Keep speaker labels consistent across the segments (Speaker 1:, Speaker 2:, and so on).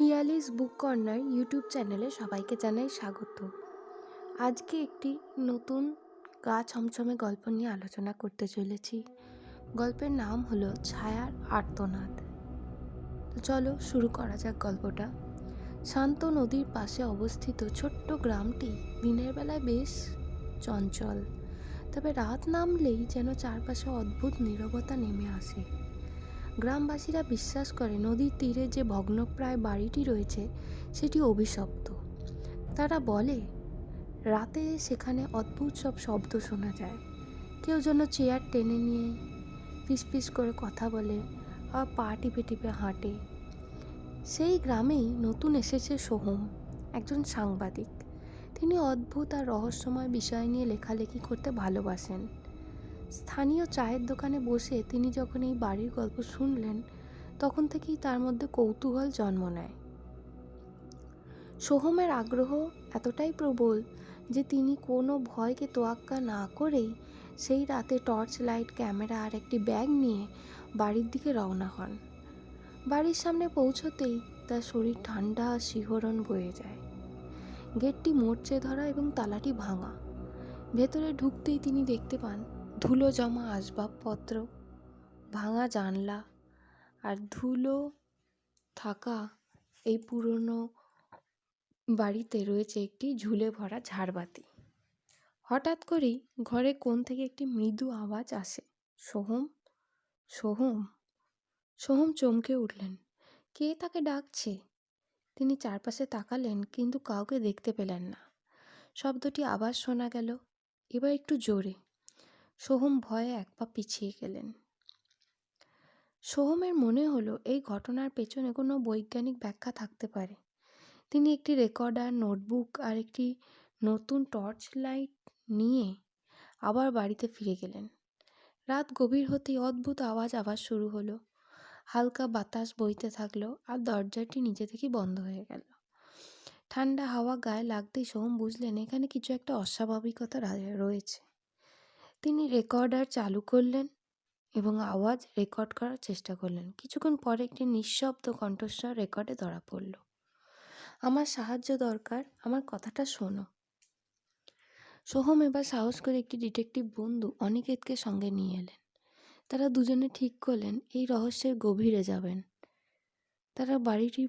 Speaker 1: পিয়ালিস বুক corner YouTube চ্যানেলে সবাইকে জানাই স্বাগত। আজকে একটি নতুন গা ছমছমে গল্প নিয়ে আলোচনা করতে চলেছি। গল্পের নাম হলো ছায়ার আর্তনাদ। তো চলো শুরু করা যাক গল্পটা। শান্ত নদীর পাশে অবস্থিত ছোট্ট গ্রামটি দিনের বেলায় বেশ চঞ্চল, তবে রাত নামলেই যেন চারপাশে অদ্ভুত নীরবতা নেমে আসে। গ্রামবাসীরা বিশ্বাস করে নদীর তীরে যে ভগ্নপ্রায় বাড়িটি রয়েছে, সেটি অভিশপ্ত। তারা বলে, রাতে সেখানে অদ্ভুত সব শব্দ শোনা যায়। কেউ যেন চেয়ার টেনে নিয়ে ফিসফিস করে কথা বলে আর পা টিপে টিপে হাঁটে। সেই গ্রামেই নতুন এসেছে সোহম, একজন সাংবাদিক। তিনি অদ্ভুত আর রহস্যময় বিষয় নিয়ে লেখালেখি করতে ভালোবাসেন। স্থানীয় চায়ের দোকানে বসে তিনি যখন এই বাড়ির গল্প শুনলেন, তখন থেকেই তার মধ্যে কৌতূহল জন্ম নেয়। সোহমের আগ্রহ এতটাই প্রবল যে তিনি কোনো ভয়কে তোয়াক্কা না করেই সেই রাতে টর্চ লাইট ক্যামেরা আর একটি ব্যাগ নিয়ে বাড়ির দিকে রওনা হন। বাড়ির সামনে পৌঁছতেই তার শরীর ঠান্ডা শিহরণ বয়ে যায়। গেটটি মরচে ধরা এবং তালাটি ভাঙা। ভেতরে ঢুকতেই তিনি দেখতে পান ধুলো জমা আসবাবপত্র, ভাঙা জানলা আর ধুলো থাকা এই পুরনো বাড়িতে রয়েছে একটি ঝুলে ভরা ঝাড়বাতি। হঠাৎ করেই ঘরে কোণ থেকে একটি মৃদু আওয়াজ আসে। সোহম সোহম সোহম চমকে উঠলেন। কে তাকে ডাকছে? তিনি চারপাশে তাকালেন কিন্তু কাউকে দেখতে পেলেন না। শব্দটি আবার শোনা গেল। এবার একটু জোরে। সোহম ভয়ে এক পা পিছিয়ে গেলেন। সোহমের মনে হলো এই ঘটনার পেছনে কোনো বৈজ্ঞানিক ব্যাখ্যা থাকতে পারে। তিনি একটি রেকর্ডার, নোটবুক আর একটি নতুন টর্চ লাইট নিয়ে আবার বাড়িতে ফিরে গেলেন। রাত গভীর হতেই অদ্ভুত আওয়াজ আবার শুরু হলো। হালকা বাতাস বইতে থাকল আর দরজাটি নিজে থেকেই বন্ধ হয়ে গেল। ঠান্ডা হাওয়া গায়ে লাগতেই সোহম বুঝলেন, এখানে কিছু একটা অস্বাভাবিকতা রয়েছে। তিনি রেকর্ডার চালু করলেন এবং আওয়াজ রেকর্ড করার চেষ্টা করলেন। কিছুক্ষণ পরে একটি নিঃশব্দ কণ্ঠস্বর রেকর্ডে ধরা পড়ল। আমার সাহায্য দরকার, আমার কথাটা শোনো। সোহম এবার সাহস করে একটি ডিটেকটিভ বন্ধু অনিকেতকে সঙ্গে নিয়ে এলেন। তারা দুজনে ঠিক করলেন, এই রহস্যের গভীরে যাবেন। তারা বাড়িটি,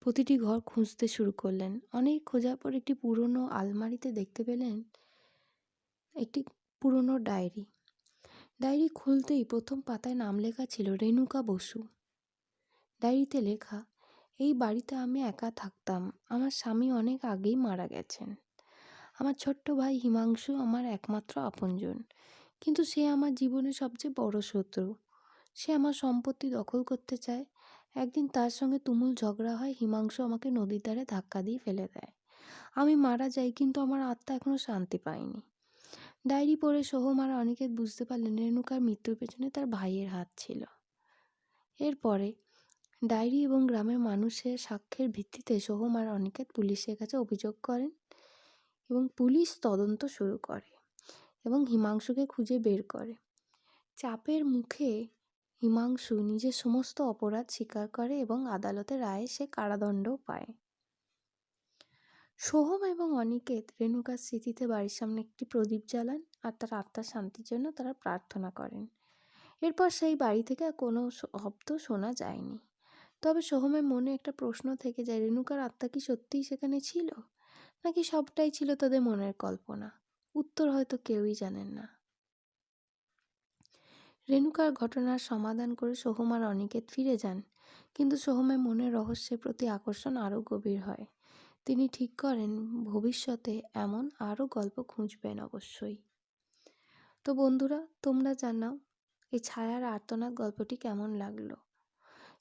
Speaker 1: প্রতিটি ঘর খুঁজতে শুরু করলেন। অনেক খোঁজার পর একটি পুরনো আলমারিতে দেখতে পেলেন একটি পুরনো ডায়েরি। ডায়েরি খুলতেই প্রথম পাতায় নাম লেখা ছিল রেণুকা বসু। ডায়েরিতে লেখা, এই বাড়িতে আমি একা থাকতাম। আমার স্বামী অনেক আগেই মারা গেছেন। আমার ছোট্ট ভাই হিমাংশু আমার একমাত্র আপনজন। কিন্তু সে আমার জীবনের সবচেয়ে বড় শত্রু। সে আমার সম্পত্তি দখল করতে চায়। একদিন তার সঙ্গে তুমুল ঝগড়া হয়, হিমাংশু আমাকে নদীর ধারে ধাক্কা দিয়ে ফেলে দেয়। আমি মারা যাই, কিন্তু আমার আত্মা এখনও শান্তি পায়নি। ডায়েরি পড়ে সোহম আর অনিকেত বুঝতে পারলেন রেণুকার মৃত্যুর পেছনে তার ভাইয়ের হাত ছিল। এরপরে ডায়েরি এবং গ্রামের মানুষের সাক্ষ্যের ভিত্তিতে সোহম অনিকেত পুলিশের কাছে অভিযোগ করেন এবং পুলিশ তদন্ত শুরু করে এবং হিমাংশুকে খুঁজে বের করে। চাপের মুখে হিমাংশু নিজের সমস্ত অপরাধ স্বীকার করে এবং আদালতের রায়ে সে কারাদণ্ডও পায়। সোহম এবং অনিকেত রেণুকার স্মৃতিতে বাড়ির সামনে একটি প্রদীপ জ্বালান আর তার আত্মার শান্তির জন্য তারা প্রার্থনা করেন। এরপর সেই বাড়ি থেকে কোনো শব্দ শোনা যায়নি। তবে সোহমের মনে একটা প্রশ্ন থেকে যায়, রেণুকার আত্মা কি সত্যিই সেখানে ছিল? নাকি সবটাই ছিল তাদের মনের কল্পনা? উত্তর হয়তো কেউই জানেন না। রেণুকার ঘটনার সমাধান করে সোহম আর অনিকেত ফিরে যান। কিন্তু সোহমের মনের রহস্যের প্রতি আকর্ষণ আরও গভীর হয়। তিনি ঠিক করেন, ভবিষ্যতে এমন আরও গল্প খুঁজবেন অবশ্যই। তো বন্ধুরা, তোমরা জানাও, এই ছায়ার আর্তনাদ গল্পটি কেমন লাগল?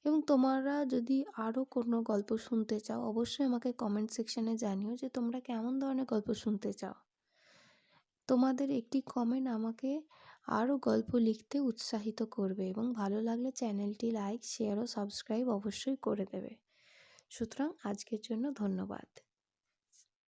Speaker 1: এবং তোমরা যদি আরও কোনো গল্প শুনতে চাও, অবশ্যই আমাকে কমেন্ট সেকশানে জানিও যে তোমরা কেমন ধরনের গল্প শুনতে চাও। তোমাদের একটি কমেন্ট আমাকে আরও গল্প লিখতে উৎসাহিত করবে এবং ভালো লাগলে চ্যানেলটি লাইক শেয়ার ও সাবস্ক্রাইব অবশ্যই করে দেবে। সুতরাং আজকের জন্য ধন্যবাদ।